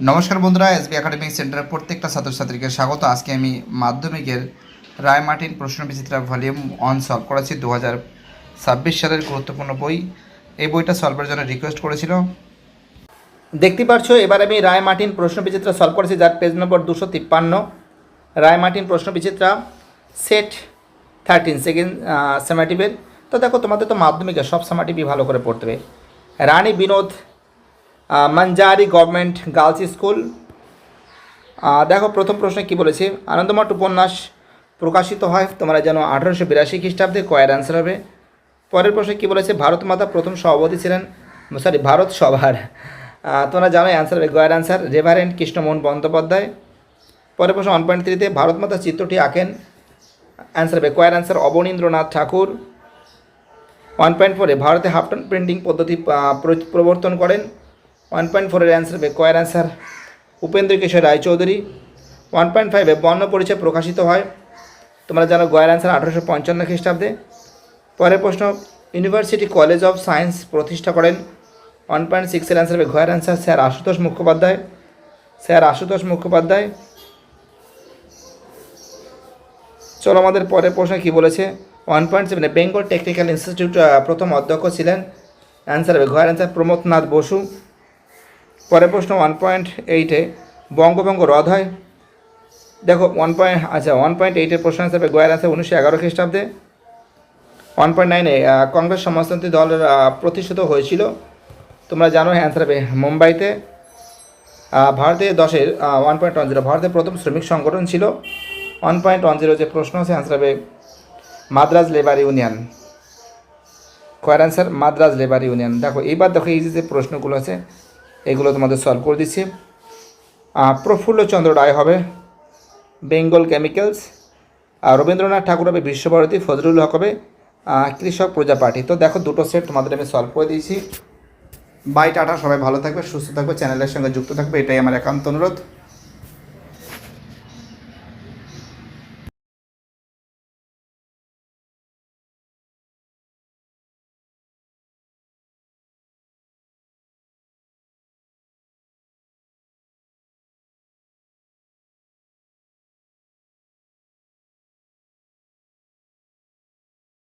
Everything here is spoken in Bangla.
নমস্কার বন্ধুরা এসবি একাডেমিক সেন্টারের প্রত্যেকটা ছাত্রছাত্রীকে স্বাগত। আজকে আমি মাধ্যমিকের রায় মার্টিন প্রশ্ন বিচিত্রা ভলিউম অন সলভ করেছি দু হাজার ছাব্বিশ সালের গুরুত্বপূর্ণ বই। এই বইটা সলভের জন্য রিকোয়েস্ট করেছিল। দেখতে পাচ্ছ এবার আমি রায় মার্টিন প্রশ্ন বিচিত্রা সলভ করেছি, যার পেজ নম্বর দুশো তিপ্পান্ন। রায় মার্টিন প্রশ্ন বিচিত্রা সেট থার্টিন সেকেন্ড সেমাটিভের তো দেখো, তোমাদের তো মাধ্যমিকে সব সেমাটিভই ভালো করে পড়তে হবে। Rani Binod Manjari government girls school. দেখো, প্রথম প্রশ্নে কি বলেছে? আনন্দমঠ উপন্যাস প্রকাশিত হয় তোমরা জানো আঠারোশো বিরাশি খ্রিস্টাব্দে, কয়ের অ্যান্সার হবে। পরের প্রশ্নে কি বলেছে? ভারত মাতা প্রথম সভাপতি ছিলেন সরি ভারত সভার। তোমরা জানো অ্যান্সার হবে গয়ের অ্যান্সার রেভারেন্ট কৃষ্ণমোহন বন্দ্যোপাধ্যায়। পরের প্রশ্ন ওয়ান পয়েন্ট থ্রিতে, ভারত মাতা চিত্রটি আঁকেন। অ্যান্সার হবে, কয়ের answer Abanindranath Tagore. One point ফোরে, ভারতে হাফটন প্রিন্টিং পদ্ধতি প্রবর্তন করেন। ওয়ান পয়েন্ট ফোরের অ্যান্সার হবে কয়ের answer Upendra Kishore Raychaudhuri. One point ফাইভে বর্ণ পরিচয় প্রকাশিত হয়। তোমরা জানো গয়ের অ্যান্সার আঠারোশো পঞ্চান্ন খ্রিস্টাব্দে। পরের প্রশ্ন ইউনিভার্সিটি কলেজ অফ সায়েন্স প্রতিষ্ঠা করেন। ওয়ান পয়েন্ট সিক্সের অ্যান্সার হবে গয়ের answer sir Ashutosh Mukhopadhyay. Sir Ashutosh Mukhopadhyay. চলো আমাদের পরের প্রশ্ন কি বলেছে? ওয়ান পয়েন্ট সেভেনে বেঙ্গল টেকনিক্যাল ইনস্টিটিউট প্রথম অধ্যক্ষ ছিলেন। অ্যান্সার হবে ঘয়ের অ্যান্সার প্রমোদনাথ বসু। পরের প্রশ্ন ওয়ান পয়েন্ট এইটে বঙ্গভঙ্গ রদ হয়। দেখো ওয়ান পয়েন্ট আচ্ছা ওয়ান পয়েন্ট এইটের প্রশ্ন হবে গয়ের অ্যান্সার উনিশশো এগারো খ্রিস্টাব্দে। ওয়ান পয়েন্ট নাইনে কংগ্রেস সমাজতান্ত্রিক দলের আহ, প্রতিষ্ঠিত হয়েছিল। তোমরা জানো অ্যান্সার হবে মুম্বাইতে। আহ, ভারতে দশের ওয়ান পয়েন্ট ওয়ান জিরো ভারতের প্রথম শ্রমিক সংগঠন ছিল। ওয়ান পয়েন্ট ওয়ান জিরো যে প্রশ্ন আছে অ্যান্সার হবে মাদ্রাজ লেবার ইউনিয়ন। কয়ার অ্যান্সার মাদ্রাজ লেবার ইউনিয়ন। দেখো এইবার দেখো এই যে প্রশ্নগুলো আছে এগুলো তোমাদের সলভ করে দিচ্ছি। প্রফুল্লচন্দ্র রায় হবে বেঙ্গল কেমিক্যালস আর রবীন্দ্রনাথ ঠাকুর হবে বিশ্বভারতী ফজরুল হক হবে কৃষক প্রজা পার্টি তো দেখো দুটো সেট তোমাদের আমি সলভ করে দিয়েছি। বাই, টাটা, সবাই ভালো থাকবে, সুস্থ থাকবে চ্যানেলের সঙ্গে যুক্ত থাকবে, এটাই আমার একান্ত অনুরোধ।